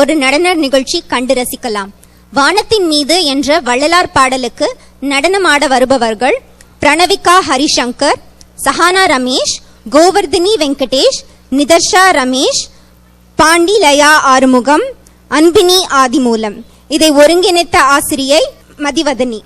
ஒரு நடன நிகழ்ச்சி கண்டு ரசிக்கலாம். வானத்தின் மீது என்ற வள்ளலார் பாடலுக்கு நடனமாட வருபவர்கள் பிரணவிகா ஹரிசங்கர் சஹானா ரமேஷ் கோவர்தினி வெங்கடேஷ் நிதர்ஷா ரமேஷ் பாண்டி லயா ஆறுமுகம் அன்பினி ஆதிமூலம். இதை ஒருங்கிணைத்த ஆசிரியை மதிவதனி.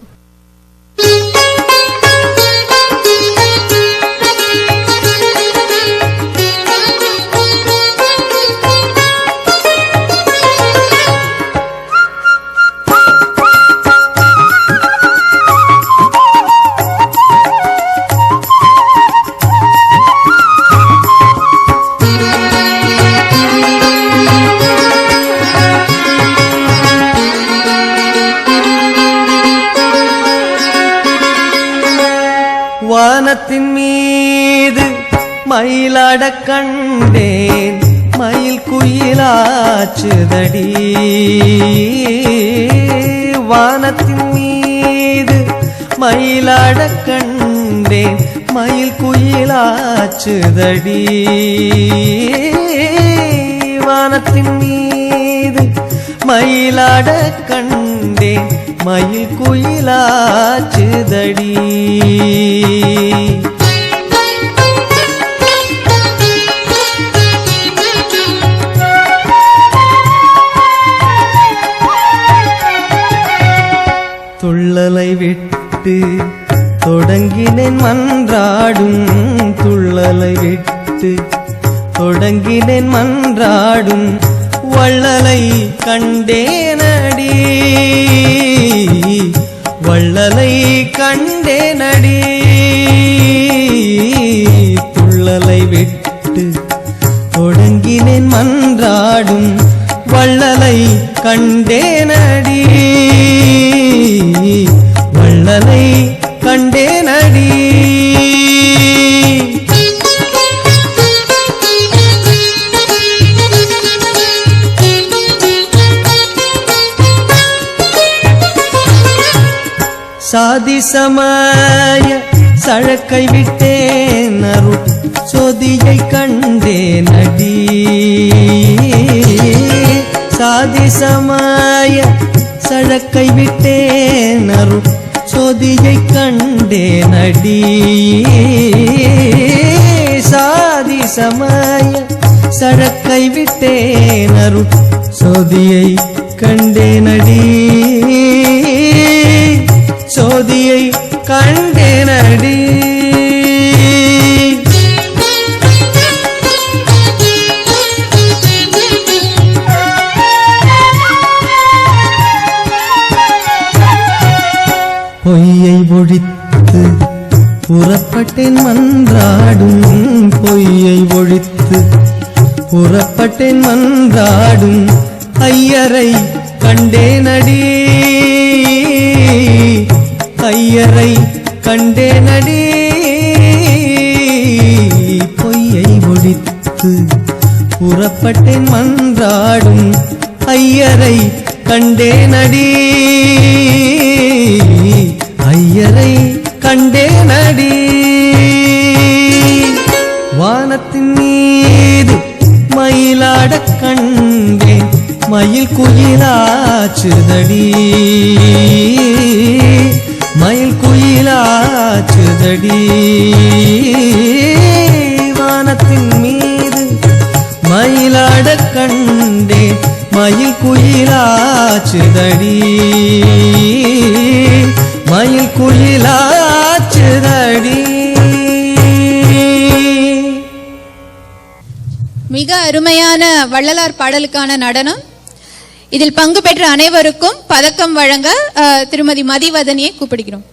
மயிலாட கண்டேன். மயில் குயிலாச்சுதடி. வானத்தின் மீது மயிலாட கண்டேன். மயில் குயிலாச்சுதடி. வானத்தின் மீது மயிலாட கண்டேன். மயில் குயிலாச்சுதடி. விட்டு தொடங்கினேன் மன்றாடும் துள்ளலை விட்டு தொடங்கினேன் மன்றாடும் வள்ளலை கண்டேனடி. வள்ளலை கண்டேனடி. துள்ளலை விட்டு. தொடங்கினேன் மன்றாடும் வள்ளலை கண்டேனடி. சாதி சமய சழக்கை விட்டேன் அருள். சொதியை கண்டேன் அடி சாதி சமய சழக்கை விட்டேன் அருள். சொதியை கண்டேன் அடி சாதி சமய சழக்கை விட்டேன் அருள். சொதியை கண்டேனடி ஒழித்து புறப்பட்டேன் மன்றாடும் பொய்யை ஒழித்து புறப்பட்டேன் மன்றாடும் ஐயரை கண்டேனடி. ஐயரை கண்டேனடி. பொய்யை ஒழித்து புறப்பட்டேன் மன்றாடும் ஐயரை கண்டேனடி. ஐயரை கண்டேனடி. வானத்தின் மீது மயிலாட கண்டேன். மயில் குயிலாச்சுதடி. மயில் குயிலாச்சுதடி. வானத்தின் மீது மயிலாட கண்டே மயில் குயிலாச்சுதடி. மயில் குயிலாச்சுதடி மிக அருமையான வள்ளலார் பாடலுக்கான நடனம். இதில் பங்கு பெற்ற அனைவருக்கும் பதக்கம் வழங்க திருமதி மதிவதனியை கூப்பிடுகிறோம்.